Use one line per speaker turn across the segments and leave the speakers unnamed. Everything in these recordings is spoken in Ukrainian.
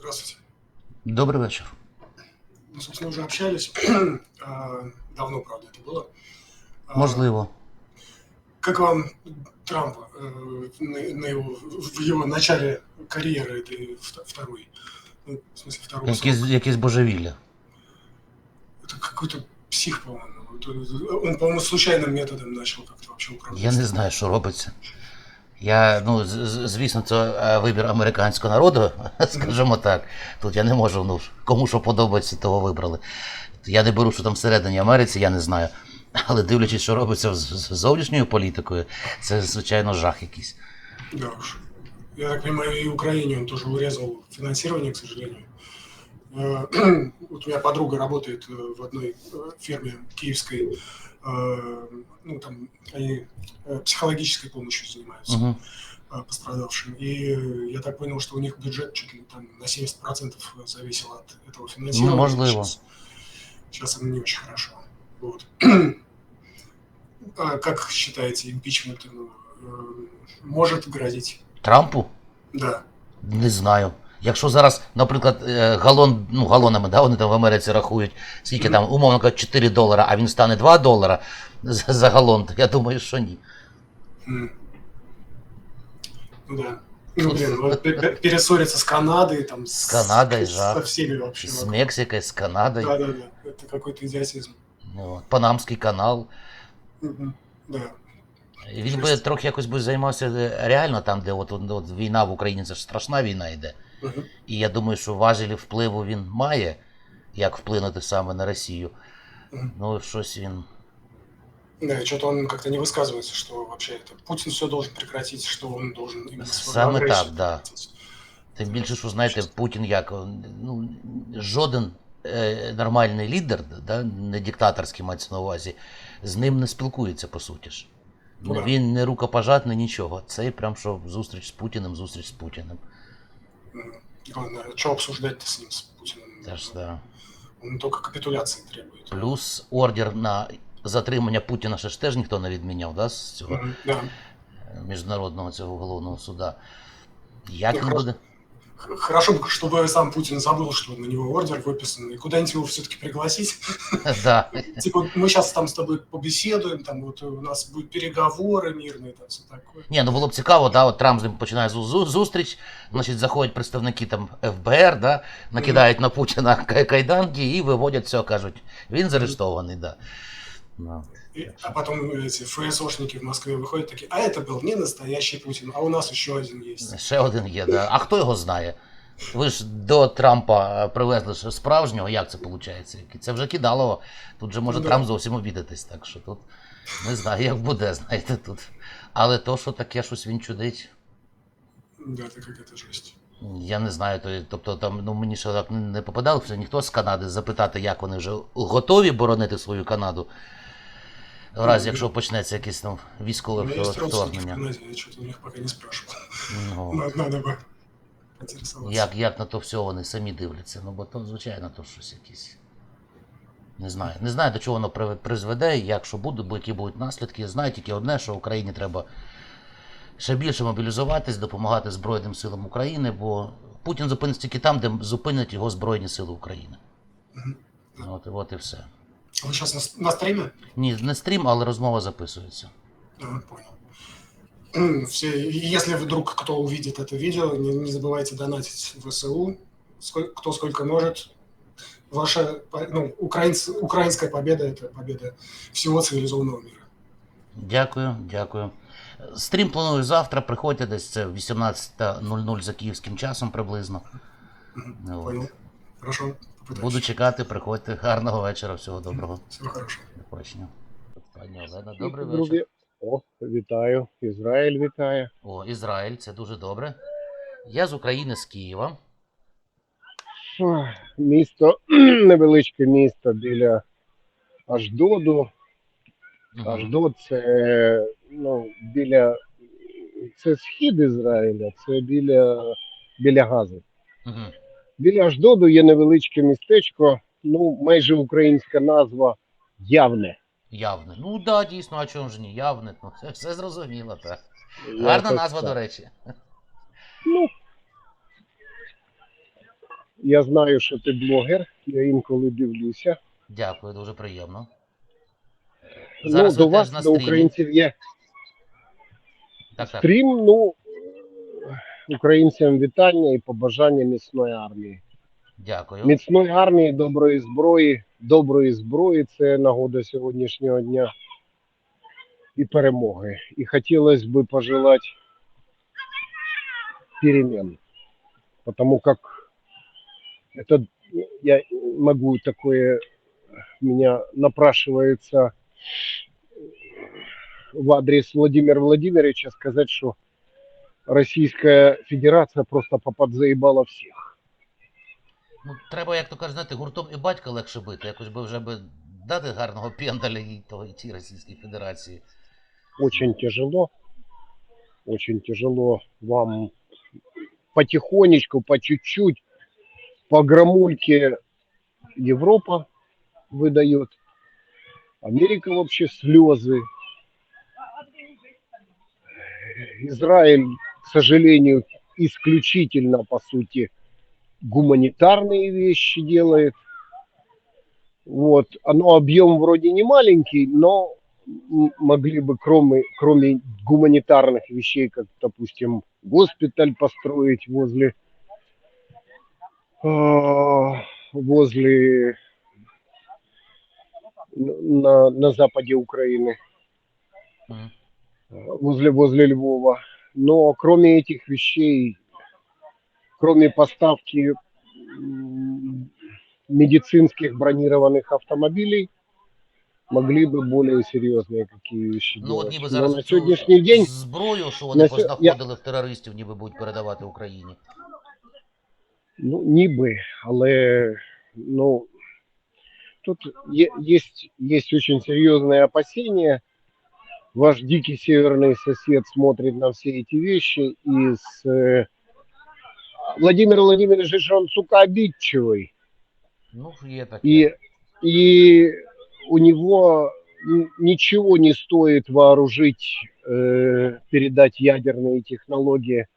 Здравствуйте.
Добрий вечір.
Мы, собственно, уже общались. А, Давно, правда, это было. А,
Можливо.
Как вам Трамп э, на, на его, в его начале карьеры этой вт- второй? Ну, в смысле, второго
Якісь,
срока?
якісь божевілля.
Это какой-то псих, по-моему. Это- Он, по-моему, случайным методом начал как-то вообще управлять.
Я не знаю, що робиться. Я, ну, звісно, це е, вибір американського народу, скажімо так. Тут я не можу, ну, кому що подобається, того вибрали. Я не беру, що там всередині Америці, я не знаю. Але дивлячись, що робиться з зовнішньою політикою, це, звичайно, жах якийсь.
Да уж. Я так понимаю, и Украине он тоже урезал финансирование, к сожалению. Э, Вот у меня подруга работает э, в одной э, фирме киевской. Э, Ну, там они э, психологической помощью занимаются э, пострадавшим. И э, я так понял, что у них бюджет чуть ли там на 70% зависел от этого финансирования.
Ну, можливо.
Сейчас, сейчас оно не очень хорошо. Вот. А как считаете, импичмент э, может грозить?
Трампу?
Да.
Не знаю. Якщо зараз, наприклад, е, галон, ну галонами, да, вони там в Америці рахують, скільки там, умовно кажучи, 4 долара, а він стане 2 долара за, за галон, то я думаю, що ні.
М. Ну да. Ну, блин, вот пе- перессориться с Канадой, там, с,
Канадой,
с- со всеми вообще.
З
вокруг.
Мексикою, з Канадою,
Да, да, да. Это какой-то идиотизм.
ну, Панамський канал.
Да.
Він би трохи якось би займався е, реально там, де от, от, от війна в Україні, це ж страшна війна йде.
Мгм.
І я думаю, що важелі впливу він має, як вплинути саме на Росію.
Мгм.
Ну, щось він.
Да, что-то он как-то не высказывается, что вообще это Путин все должен прекратить, что он должен именно свою
Саме
агрессию
так, да.
прекратить.
Тим більше, що знаєте, Путін як ну, жоден е, нормальний лідер, да, не диктаторський мається на увазі, з ним не спілкується, по суті ж.
Ну, да.
Він не рукопожатний, нічого. Це прям що зустріч з Путіним, зустріч з Путіним.
Мгм. Ладно, что обсуждать-то с ним, с Путиным?
Даже, да.
Он только капитуляции требует.
Плюс ордер на затримання Путіна ще ж теж ніхто не відміняв, да, з цього
Мгм. Да.
е, міжнародного цього головного суда. Як він буде?
Х- Хорошо бы, чтобы сам Путин забыл, что на него ордер выписан, и куда-нибудь его все-таки пригласить.
Да.
Типа, мы сейчас там с тобой побеседуем, там вот у нас будут переговоры мирные, там все такое.
Ні, ну було б цікаво, да, от Трамп з ним починає зу- зу- зустріч, значить, заходять представники там ФБР, да, накидають на Путіна кай- кайданки і виводять все, кажуть, він заарештований, да. Ну,
И- а потом эти ФСОшники в Москве выходят такие, а это был не настоящий Путин, а у нас еще один есть.
ще один є, да. А хто його знає? Ви ж до Трампа привезли ще справжнього, як це виходить? Це вже кидалово. Тут же може
Ну, да.
Трамп зовсім обідатись, так що тут не знаю, як буде, знаєте, тут. Але то, що таке щось він чудить,
Да, это какая-то жесть.
Я не знаю, то, тобто там ну мені ще так не попадалося ніхто з Канади запитати, як вони вже готові боронити свою Канаду. В разі, якщо почнеться якесь там військове
меня есть родственники в
вторгнення.
Я что-то у них пока не спрашивал.
Ну,
Надо,
як, як на то все вони самі дивляться? Ну, бо то, звичайно, то щось якесь. Не знаю. Не знаю, до чого воно призведе, як що буде, бо які будуть наслідки. Знаю тільки одне, що Україні треба ще більше мобілізуватись, допомагати Збройним силам України, бо Путін зупиниться тільки там, де зупинять його Збройні Сили України. От, от і все.
Вы сейчас на, на стриме?
Ні, не стрім, але розмова записується.
Да, понял. Все, и если вдруг кто увидит это видео, не, не забывайте донатить в ВСУ, сколь- кто сколько может. Ваша, по- ну, украинц, украинская победа – это победа всего цивилизованного мира.
Дякую, дякую. Стрім планую завтра. Приходьте десь це 18.00 за київським часом приблизно.
Мгм.
Ну, от.
Понял? Хорошо, попытаюсь.
Буду чекати, приходьте. Гарного вечора, всього доброго. До побачення. Пані Олена, добрий вечір.
О, вітаю. Ізраїль вітає.
О, Ізраїль, це дуже добре. Я з України, з Києва.
Ох, Місто, невеличке місто біля Аждоду.
Мгм.
Аждод це ну, біля це схід Ізраїля, це біля, біля Гази.
Мгм.
Біля Аждоду є невеличке містечко, ну, майже українська назва Явне.
Явне. Ну так, да, дійсно, а чому ж ні? Явне. Ну, все, зрозуміло, так. Гарна назва,
так.
до речі.
Ну, Я знаю, що ти блогер, я інколи дивлюся.
Дякую, дуже приємно.
Ну,
Зараз
до вас,
на
до українців є
Так, так.
стрім. Ну, українцям вітання і побажання міцної армії.
Дякую.
Міцної армії, доброї зброї, доброї зброї це нагода сьогоднішнього дня і перемоги. І хотілося б пожелати перемен. Потому как это я могу такое меня напрашивается в адрес Владимира Владимировича сказать, что Российская Федерация просто поподзаебала всех.
Ну, треба, як то кажуть, знаєте, гуртом і батька легше бити. Якось би вже би дати гарного пендаля і того і тій Російській Федерації.
Очень тяжело. Очень тяжело вам потихонечку, по чуть-чуть, по грамульке Европа выдает. Америка вообще слезы. Израиль, к сожалению, исключительно, по сути, гуманитарные вещи делает. Вот. Оно объем вроде не маленький, но могли бы, кроме, кроме гуманитарных вещей, как, допустим, госпиталь построить возле, а, возле на, на западе Украины, возле, возле Львова. Но кроме этих вещей, кроме поставки м, медицинских бронированных автомобилей, могли бы более серьезные какие вещи
Ну от
делать.
ніби
Но
зараз
на
цю
сегодняшний день
зброю, що вони
на сьо-
познаходили в терористів, ніби будуть передавати Україні.
Ну, ніби, але ну, тут є, есть, есть очень серьезные опасения. Ваш дикий северный сосед смотрит на все эти вещи и с... э, Владимир Владимирович, он, сука, обидчивый.
Ну, є таке.
И, и у него ничего не стоит вооружить, э, передать ядерные технологии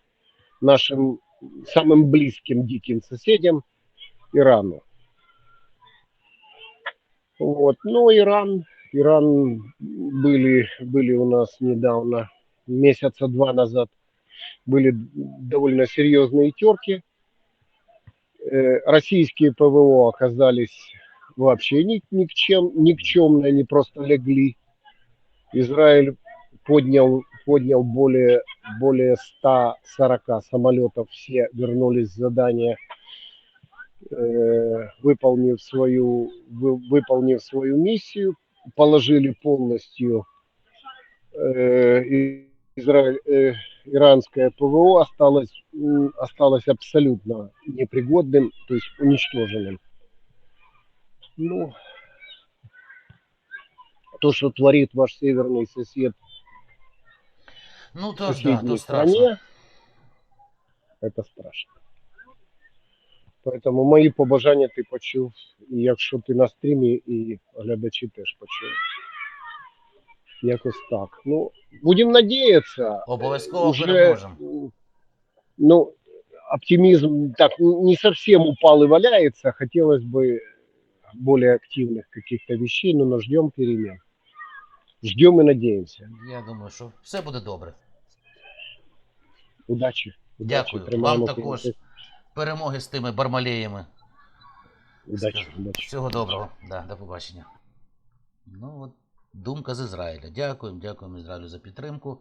нашим самым близким диким соседям Ирану. Вот. Но Иран, Иран были, были у нас недавно, месяца два назад, были довольно серьезные терки. Э, Российские ПВО оказались вообще ни, ни к чем, никчемно, они просто легли. Израиль поднял, поднял более, более 140 самолетов, все вернулись с задания, э, выполнив, свою, вы- выполнив свою миссию, положили полностью э, Израиль, э, иранское ПВО осталось, осталось абсолютно непригодным, то есть уничтоженным. Ну, то, что творит ваш северный сосед
Ну, то да, то страшно.
стране, это страшно. Поэтому мої побажання ти почув, і якщо ти на стрімі, і глядачі теж почули. Якось так. Ну, будемо надіятися.
Обов'язково
Уже,
переможемо.
м, Ну, оптимизм так не совсем упал и валяется. Хотелось бы более активных каких-то вещей, но ждем перемен. Ждем и надеемся.
Я думаю, що все буде добре.
Удачи. Удачи.
Дякую. Вам
Тримаємо
також
кулаки.
перемоги з тими бармалеями.
Удачі, удачі.
Всього доброго. Да, до побачення. Ну, от думка з Ізраїля. Дякуємо, дякуємо Ізраїлю за підтримку.